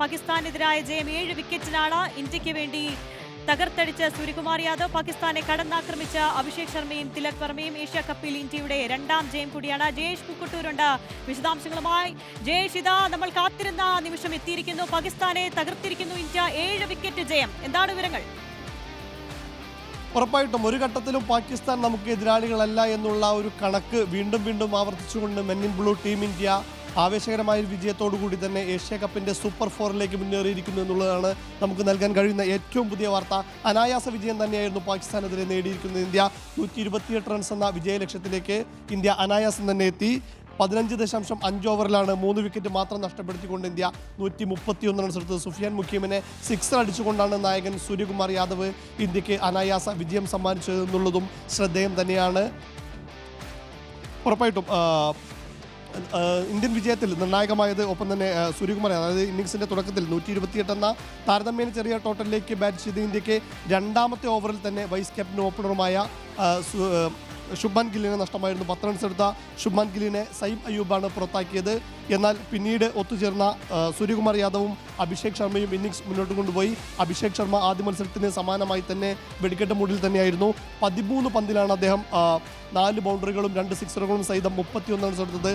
പാകിസ്ഥാനെതിരായ ജയം ഏഴ് വിക്കറ്റിനാണ് ഇന്ത്യയ്ക്ക് വേണ്ടി തകർത്തടിച്ച സൂര്യകുമാർ യാദവ്. പാകിസ്ഥാനെ കടന്നാക്രമിച്ച അഭിഷേക് ശർമ്മയും തിലക് വർമ്മയും ഏഷ്യ കപ്പിൽ ഇന്ത്യയുടെ രണ്ടാം ജയം കൂടിയാണ്. ജയേഷ് പുക്കുട്ടൂരുണ്ട്. വിശദാംശങ്ങളുമായി ജയേഷ് ഇതാ നമ്മൾ കാത്തിരുന്ന നിമിഷം എത്തിയിരിക്കുന്നു. പാകിസ്ഥാനെ തകർത്തിരിക്കുന്നു ഇന്ത്യ. ഏഴ് വിക്കറ്റ് ജയം. എന്താണ് വിവരങ്ങൾ? ഉറപ്പായിട്ടും ഒരു ഘട്ടത്തിലും പാകിസ്ഥാൻ നമുക്ക് എതിരാളികളല്ല എന്നുള്ള ഒരു കണക്ക് വീണ്ടും വീണ്ടും ആവർത്തിച്ചുകൊണ്ട് men in blue team India ആവേശകരമായ ഒരു വിജയത്തോടു കൂടി തന്നെ ഏഷ്യ കപ്പിന്റെ സൂപ്പർ ഫോറിലേക്ക് മുന്നേറിയിരിക്കുന്നു എന്നുള്ളതാണ് നമുക്ക് നൽകാൻ കഴിയുന്ന ഏറ്റവും പുതിയ വാർത്ത. അനായാസ വിജയം തന്നെയായിരുന്നു പാകിസ്ഥാനെതിരെ നേടിയിരിക്കുന്നത്. ഇന്ത്യ നൂറ്റി ഇരുപത്തിയെട്ട് റൺസ് എന്ന വിജയ ലക്ഷ്യത്തിലേക്ക് ഇന്ത്യ അനായാസം തന്നെ എത്തി. പതിനഞ്ച് ദശാംശം അഞ്ച് ഓവറിലാണ് മൂന്ന് വിക്കറ്റ് മാത്രം നഷ്ടപ്പെടുത്തിക്കൊണ്ട് ഇന്ത്യ നൂറ്റി മുപ്പത്തിയൊന്ന് റൺസ് എടുത്തത്. സുഫിയാൻ മുഖീമിനെ സിക്സർ അടിച്ചുകൊണ്ടാണ് നായകൻ സൂര്യകുമാർ യാദവ് ഇന്ത്യയ്ക്ക് അനായാസ വിജയം സമ്മാനിച്ചത് എന്നുള്ളതും ശ്രദ്ധേയം തന്നെയാണ്. ഉറപ്പായിട്ടും ഇന്ത്യൻ വിജയത്തിൽ നിർണായകമായത് ഒപ്പം തന്നെ സൂര്യകുമാർ അതായത് ഇന്നിങ്സിന്റെ തുടക്കത്തിൽ നൂറ്റി ഇരുപത്തിയെട്ട് എന്ന താരതമ്യേന ചെറിയ ടോട്ടലിലേക്ക് ബാറ്റ് ചെയ്ത ഇന്ത്യയ്ക്ക് രണ്ടാമത്തെ ഓവറിൽ തന്നെ വൈസ് ക്യാപ്റ്റൻ ഓപ്പണറുമായ ശുഭ്മാൻ ഗില്ലിനെ നഷ്ടമായിരുന്നു. പത്ത് റൺസ് എടുത്ത ശുഭ്മാൻ ഗില്ലിനെ സൈം അയ്യൂബാണ് പുറത്താക്കിയത്. എന്നാൽ പിന്നീട് ഒത്തുചേർന്ന സൂര്യകുമാർ യാദവും അഭിഷേക് ശർമ്മയും ഇന്നിങ്സ് മുന്നോട്ട് കൊണ്ടുപോയി. അഭിഷേക് ശർമ്മ ആദ്യ മത്സരത്തിന് സമാനമായി തന്നെ വെടിക്കെട്ട് മൂഡിൽ തന്നെയായിരുന്നു. പതിമൂന്ന് പന്തിലാണ് അദ്ദേഹം നാല് ബൗണ്ടറികളും രണ്ട് സിക്സറുകളും സഹിതം മുപ്പത്തിയൊന്ന് റൺസ് എടുത്തത്.